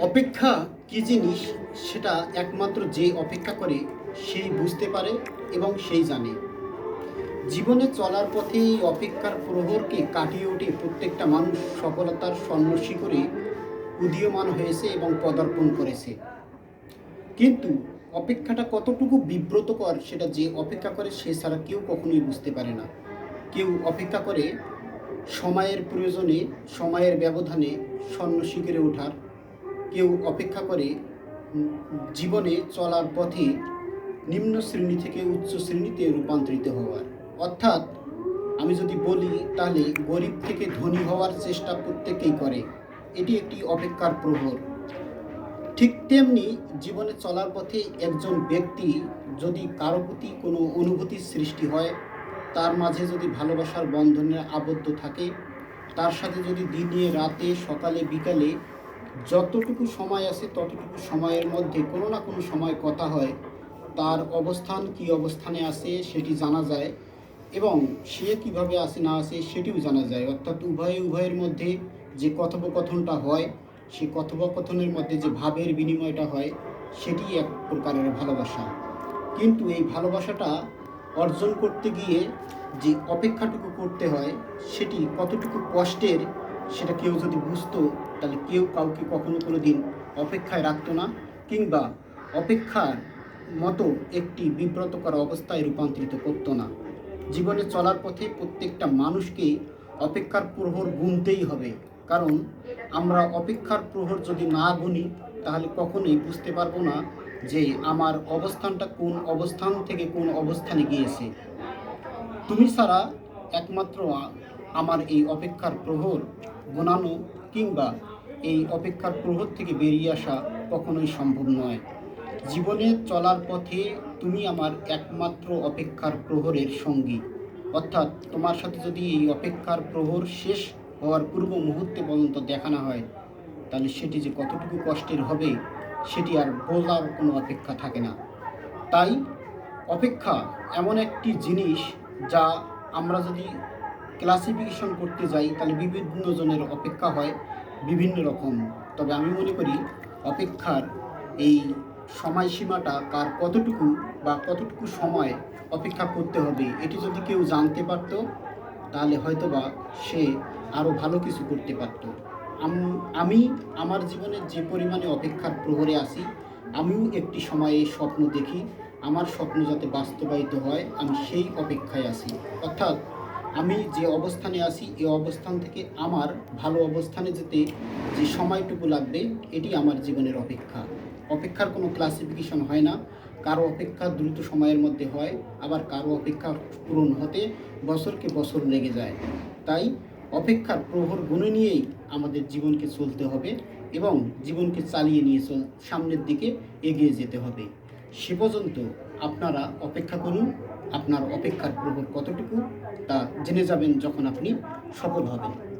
অপেক্ষা কি জিনিস সেটা একমাত্র যে অপেক্ষা করে, সেই বুঝতে পারে এবং সেই জানে। জীবনে চলার পথে এই অপেক্ষার প্রহরকে কাটিয়ে উঠে প্রত্যেকটা মানুষ সফলতার স্বর্ণশী করে উদীয়মান হয়েছে এবং পদার্পণ করেছে। কিন্তু অপেক্ষাটা কতটুকু বিব্রতকর সেটা যে অপেক্ষা করে সে ছাড়া কেউ কখনোই বুঝতে পারে না। কেউ অপেক্ষা করে সময়ের প্রয়োজনে, সময়ের ব্যবধানে স্বর্ণ শিখরে ওঠার কেউ অপেক্ষা করে জীবনে চলার পথে নিম্ন শ্রেণি থেকে উচ্চ শ্রেণীতে রূপান্তরিত হওয়ার। অর্থাৎ, আমি যদি বলি, তাহলে গরিব থেকে ধনী হওয়ার চেষ্টা প্রত্যেকেই করে। এটি একটি অপেক্ষার প্রহর। ঠিক তেমনি জীবনে চলার পথে একজন ব্যক্তি যদি কারও প্রতি কোনো অনুভূতির সৃষ্টি হয়, তার মাঝে যদি ভালোবাসার বন্ধনে আবদ্ধ থাকে, তার সাথে যদি দিনে, রাতে, সকালে, বিকালে যতটুকু সময় আছে, ততটুকু সময়ের মধ্যে কোনো না কোনো সময় কথা হয়, তার অবস্থান কি অবস্থানে আছে সেটি জানা যায় এবং সে কীভাবে আসে না আছে সেটিও জানা যায়। অর্থাৎ উভয়ে উভয়ের মধ্যে যে কথোপকথনটা হয় সেই কথোপকথনের মধ্যে যে ভাবের বিনিময়টা হয়, সেটি এক প্রকারের ভালোবাসা। কিন্তু এই ভালোবাসাটা অর্জন করতে গিয়ে যে অপেক্ষাটুকু করতে হয়, সেটি কতটুকু কষ্টের সেটা কেউ যদি বুঝতো, তাহলে কেউ কাউকে কখনো কোনো দিন অপেক্ষায় রাখতো না কিংবা অপেক্ষার মতো একটি বিব্রতকর অবস্থায় রূপান্তরিত করতো না। জীবনে চলার পথে প্রত্যেকটা মানুষকে অপেক্ষার প্রহর গুনতেই হবে। কারণ আমরা অপেক্ষার প্রহর যদি না গুনি, তাহলে কখনোই বুঝতে পারব না যে আমার অবস্থানটা কোন অবস্থান থেকে কোন অবস্থানে গিয়েছে। তুমি ছাড়া একমাত্র আমার এই অপেক্ষার প্রহর গোনানো কিংবা এই অপেক্ষার প্রহর থেকে বেরিয়ে আসা কখনোই সম্ভব নয়। জীবনে চলার পথে তুমি আমার একমাত্র অপেক্ষার প্রহরের সঙ্গী। অর্থাৎ তোমার সাথে যদি এই অপেক্ষার প্রহর শেষ হওয়ার পূর্ব মুহূর্তে পর্যন্ত দেখানো হয়, তাহলে সেটি যে কতটুকু কষ্টের হবে, সেটি আর বোঝার কোনো অপেক্ষা থাকে না। তাই অপেক্ষা এমন একটি জিনিস যা আমরা যদি ক্লাসিফিকেশন করতে যাই, তাহলে বিভিন্ন জনের অপেক্ষা হয় বিভিন্ন রকম। তবে আমি মনে করি অপেক্ষার এই সময়সীমাটা কার কতটুকু বা কতটুকু সময় অপেক্ষা করতে হবে, এটি যদি কেউ জানতে পারত, তাহলে হয়তোবা সে আরও ভালো কিছু করতে পারত। আমি আমার জীবনে যে পরিমাণে অপেক্ষার প্রহরে আছি, আমিও একটি সময়ে স্বপ্ন দেখি, আমার স্বপ্ন যাতে বাস্তবায়িত হয়, আমি সেই অপেক্ষায় আছি। অর্থাৎ আমি যে অবস্থানে আছি এই অবস্থান থেকে আমার ভালো অবস্থানে যেতে যে সময়টুকু লাগবে, এটি আমার জীবনের অপেক্ষা। অপেক্ষার কোনো ক্লাসিফিকেশন হয় না। কারও অপেক্ষা দ্রুত সময়ের মধ্যে হয়, আবার কারও অপেক্ষা পূরণ হতে বছরকে বছর লেগে যায়। তাই অপেক্ষার প্রহর গুণে নিয়েই আমাদের জীবনকে চলতে হবে এবং জীবনকে চালিয়ে নিয়ে চল, সামনের দিকে এগিয়ে যেতে হবে। সে পর্যন্ত আপনারা অপেক্ষা করুন। আপনার অপেক্ষার প্রহর কতটুকু তা জেনে যাবেন যখন আপনি সফল হবেন।